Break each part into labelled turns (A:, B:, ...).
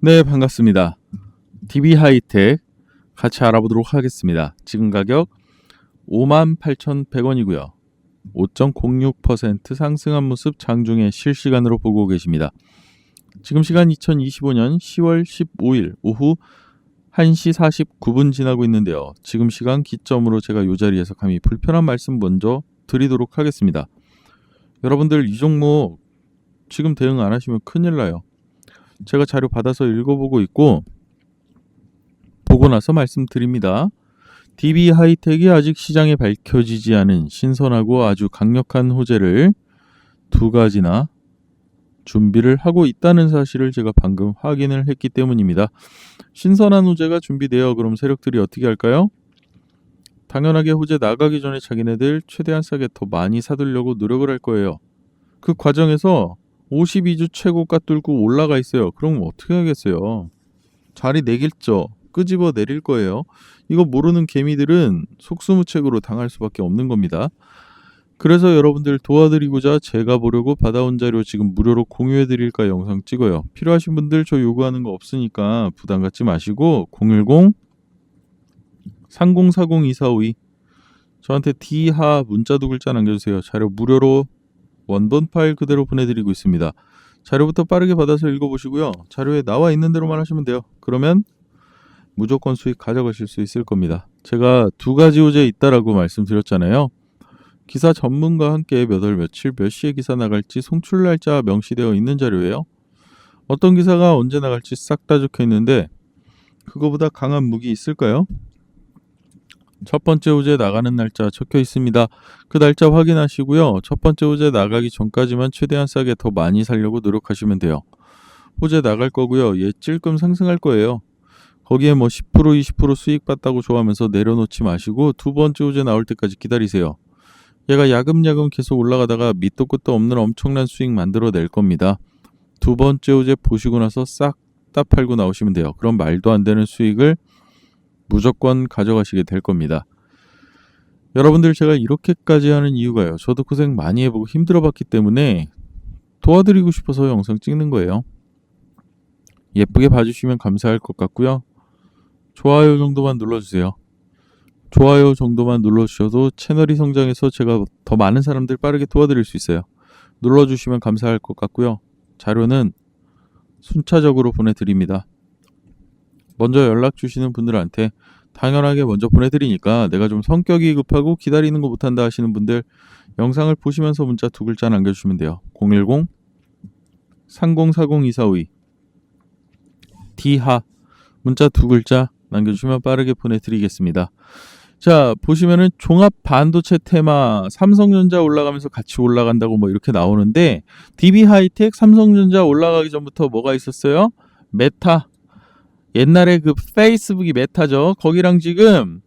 A: 네, 반갑습니다. DB 하이텍 같이 알아보도록 하겠습니다. 지금 가격 58,100원이고요. 5.06% 상승한 모습 장중에 실시간으로 보고 계십니다. 지금 시간 2025년 10월 15일 오후 1시 49분 지나고 있는데요. 지금 시간 기점으로 제가 이 자리에서 감히 불편한 말씀 먼저 드리도록 하겠습니다. 여러분들 이 종목 지금 대응 안 하시면 큰일 나요. 제가 자료 받아서 읽어보고 있고 보고 나서 말씀드립니다. DB 하이텍이 아직 시장에 밝혀지지 않은 신선하고 아주 강력한 호재를 두 가지나 준비를 하고 있다는 사실을 제가 방금 확인을 했기 때문입니다. 신선한 호재가 준비되어 그럼 세력들이 어떻게 할까요? 당연하게 호재 나가기 전에 자기네들 최대한 싸게 더 많이 사들려고 노력을 할 거예요. 그 과정에서 52주 최고가 뚫고 올라가 있어요. 그럼 어떻게 하겠어요? 자리 내겠죠. 끄집어 내릴 거예요. 이거 모르는 개미들은 속수무책으로 당할 수밖에 없는 겁니다. 그래서 여러분들 도와드리고자 제가 보려고 받아온 자료 지금 무료로 공유해 드릴까 영상 찍어요. 필요하신 분들 저 요구하는 거 없으니까 부담 갖지 마시고 010 30402452 저한테 D하 문자 두 글자 남겨주세요. 자료 무료로 원본 파일 그대로 보내드리고 있습니다. 자료부터 빠르게 받아서 읽어보시고요. 자료에 나와 있는 대로만 하시면 돼요. 그러면 무조건 수익 가져가실 수 있을 겁니다. 제가 두 가지 호재 있다라고 말씀드렸잖아요. 기사 전문가와 함께 몇 월 며칠 몇 시에 기사 나갈지 송출 날짜 명시되어 있는 자료예요. 어떤 기사가 언제 나갈지 싹 다 적혀 있는데 그거보다 강한 무기 있을까요? 첫 번째 호재 나가는 날짜 적혀 있습니다. 그 날짜 확인하시고요. 첫 번째 호재 나가기 전까지만 최대한 싸게 더 많이 살려고 노력하시면 돼요. 호재 나갈 거고요. 얘 찔끔 상승할 거예요. 거기에 뭐 10% 20% 수익 봤다고 좋아하면서 내려놓지 마시고 두 번째 호재 나올 때까지 기다리세요. 얘가 야금야금 계속 올라가다가 밑도 끝도 없는 엄청난 수익 만들어 낼 겁니다. 두 번째 호재 보시고 나서 싹 다 팔고 나오시면 돼요. 그럼 말도 안 되는 수익을 무조건 가져가시게 될 겁니다. 여러분들 제가 이렇게까지 하는 이유가요. 저도 고생 많이 해보고 힘들어 봤기 때문에 도와드리고 싶어서 영상 찍는 거예요. 예쁘게 봐주시면 감사할 것 같고요. 좋아요 정도만 눌러주세요. 좋아요 정도만 눌러주셔도 채널이 성장해서 제가 더 많은 사람들 빠르게 도와드릴 수 있어요. 눌러주시면 감사할 것 같고요. 자료는 순차적으로 보내드립니다. 먼저 연락 주시는 분들한테 당연하게 먼저 보내드리니까 내가 좀 성격이 급하고 기다리는 거 못한다 하시는 분들 영상을 보시면서 문자 두 글자 남겨주시면 돼요. 010 30402452 D하 문자 두 글자 남겨주시면 빠르게 보내드리겠습니다. 자 보시면은 종합 반도체 테마 삼성전자 올라가면서 같이 올라간다고 뭐 이렇게 나오는데 DB 하이텍 삼성전자 올라가기 전부터 뭐가 있었어요? 메타 옛날에 그 페이스북이 메타죠. 거기랑 지금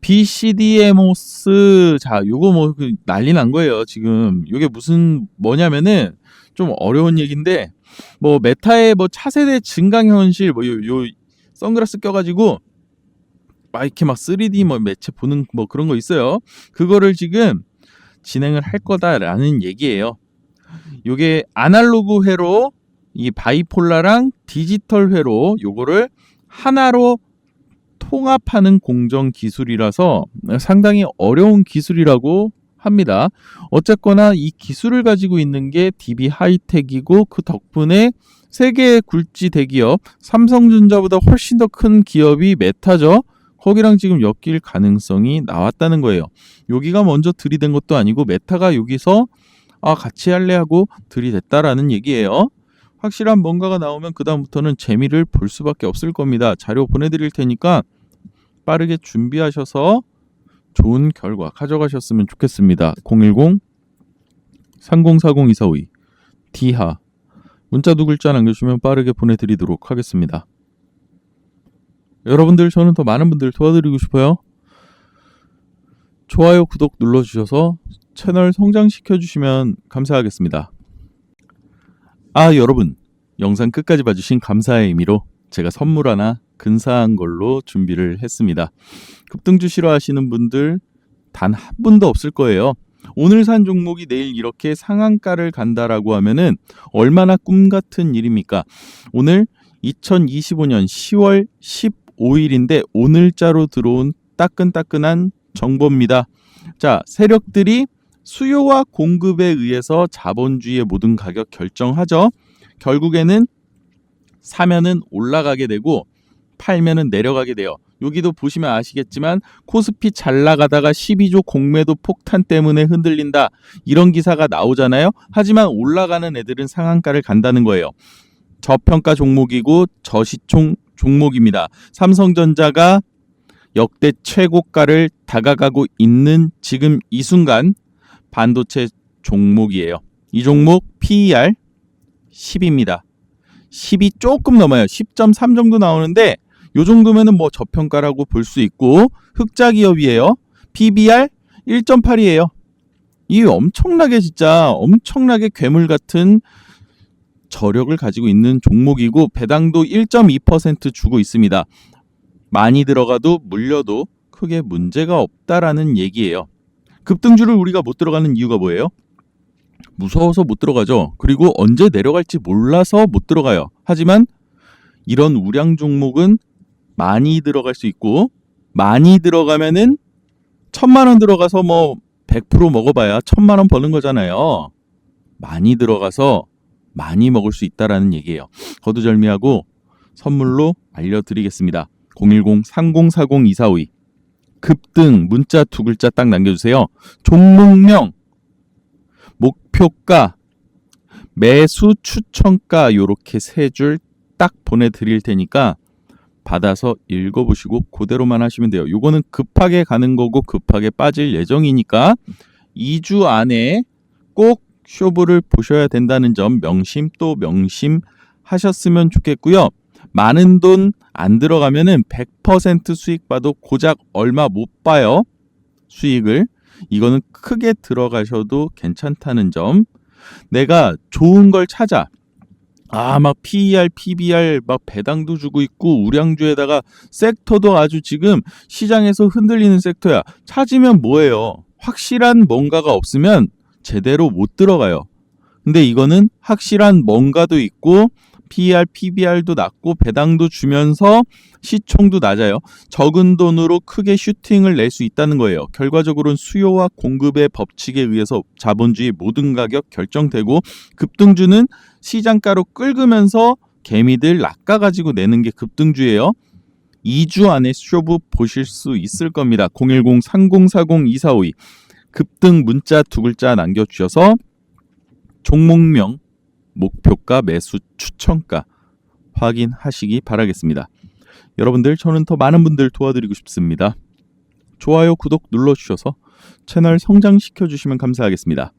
A: BCDMOS 자 요거 뭐그 난리 난 거예요. 지금 요게 무슨 뭐냐면은 좀 어려운 얘기인데 뭐 메타의 뭐 차세대 증강 현실 뭐 요 요 선글라스 껴가지고 막 이렇게 막 3D 뭐 매체 보는 뭐 그런 거 있어요. 그거를 지금 진행을 할 거다라는 얘기예요. 요게 아날로그 회로 이 바이폴라랑 디지털 회로 요거를 하나로 통합하는 공정 기술이라서 상당히 어려운 기술이라고 합니다. 어쨌거나 이 기술을 가지고 있는 게 DB 하이텍이고 그 덕분에 세계 굴지 대기업 삼성전자보다 훨씬 더 큰 기업이 메타죠. 거기랑 지금 엮일 가능성이 나왔다는 거예요. 여기가 먼저 들이댄 것도 아니고 메타가 여기서 아 같이 할래 하고 들이댔다라는 얘기예요. 확실한 뭔가가 나오면 그다음부터는 재미를 볼 수밖에 없을 겁니다. 자료 보내드릴 테니까 빠르게 준비하셔서 좋은 결과 가져가셨으면 좋겠습니다. 010 30402452 D하 문자 두 글자 남겨주시면 빠르게 보내드리도록 하겠습니다. 여러분들 저는 더 많은 분들 도와드리고 싶어요. 좋아요, 구독 눌러주셔서 채널 성장시켜 주시면 감사하겠습니다. 아 여러분 영상 끝까지 봐주신 감사의 의미로 제가 선물 하나 근사한 걸로 준비를 했습니다. 급등주 싫어하시는 분들 단 한 분도 없을 거예요. 오늘 산 종목이 내일 이렇게 상한가를 간다라고 하면은 얼마나 꿈 같은 일입니까? 오늘 2025년 10월 15일인데 오늘자로 들어온 따끈따끈한 정보입니다. 자, 세력들이 수요와 공급에 의해서 자본주의의 모든 가격 결정하죠. 결국에는 사면은 올라가게 되고 팔면은 내려가게 돼요. 여기도 보시면 아시겠지만 코스피 잘 나가다가 12조 공매도 폭탄 때문에 흔들린다. 이런 기사가 나오잖아요. 하지만 올라가는 애들은 상한가를 간다는 거예요. 저평가 종목이고 저시총 종목입니다. 삼성전자가 역대 최고가를 다가가고 있는 지금 이 순간 반도체 종목이에요. 이 종목 PER 10입니다. 10이 조금 넘어요. 10.3 정도 나오는데 요 정도면은 뭐 저평가라고 볼 수 있고 흑자 기업이에요. PBR 1.8이에요. 이 엄청나게 진짜 엄청나게 괴물 같은 저력을 가지고 있는 종목이고 배당도 1.2% 주고 있습니다. 많이 들어가도 물려도 크게 문제가 없다라는 얘기예요. 급등주를 우리가 못 들어가는 이유가 뭐예요? 무서워서 못 들어가죠. 그리고 언제 내려갈지 몰라서 못 들어가요. 하지만 이런 우량 종목은 많이 들어갈 수 있고 많이 들어가면은 천만 원 들어가서 뭐 100% 먹어봐야 천만 원 버는 거잖아요. 많이 들어가서 많이 먹을 수 있다라는 얘기예요. 거두절미하고 선물로 알려드리겠습니다. 010-3040-2452 급등 문자 두 글자 딱 남겨주세요. 종목명, 목표가, 매수 추천가 요렇게 세 줄 딱 보내드릴 테니까 받아서 읽어보시고 그대로만 하시면 돼요. 요거는 급하게 가는 거고 급하게 빠질 예정이니까 2주 안에 꼭 쇼부를 보셔야 된다는 점 명심 또 명심 하셨으면 좋겠고요. 많은 돈 안 들어가면은 100% 수익 봐도 고작 얼마 못 봐요. 수익을. 이거는 크게 들어가셔도 괜찮다는 점. 내가 좋은 걸 찾아. 아, 막 PER, PBR 막 배당도 주고 있고 우량주에다가 섹터도 아주 지금 시장에서 흔들리는 섹터야. 찾으면 뭐예요? 확실한 뭔가가 없으면 제대로 못 들어가요. 근데 이거는 확실한 뭔가도 있고 PER, PBR도 낮고 배당도 주면서 시총도 낮아요. 적은 돈으로 크게 슈팅을 낼 수 있다는 거예요. 결과적으로는 수요와 공급의 법칙에 의해서 자본주의 모든 가격 결정되고 급등주는 시장가로 끌으면서 개미들 낚아 가지고 내는 게 급등주예요. 2주 안에 쇼부 보실 수 있을 겁니다. 010-3040-2452 급등 문자 두 글자 남겨주셔서 종목명, 목표가, 매수 추천가 확인하시기 바라겠습니다. 여러분들 저는 더 많은 분들 도와드리고 싶습니다. 좋아요, 구독 눌러주셔서 채널 성장시켜 주시면 감사하겠습니다.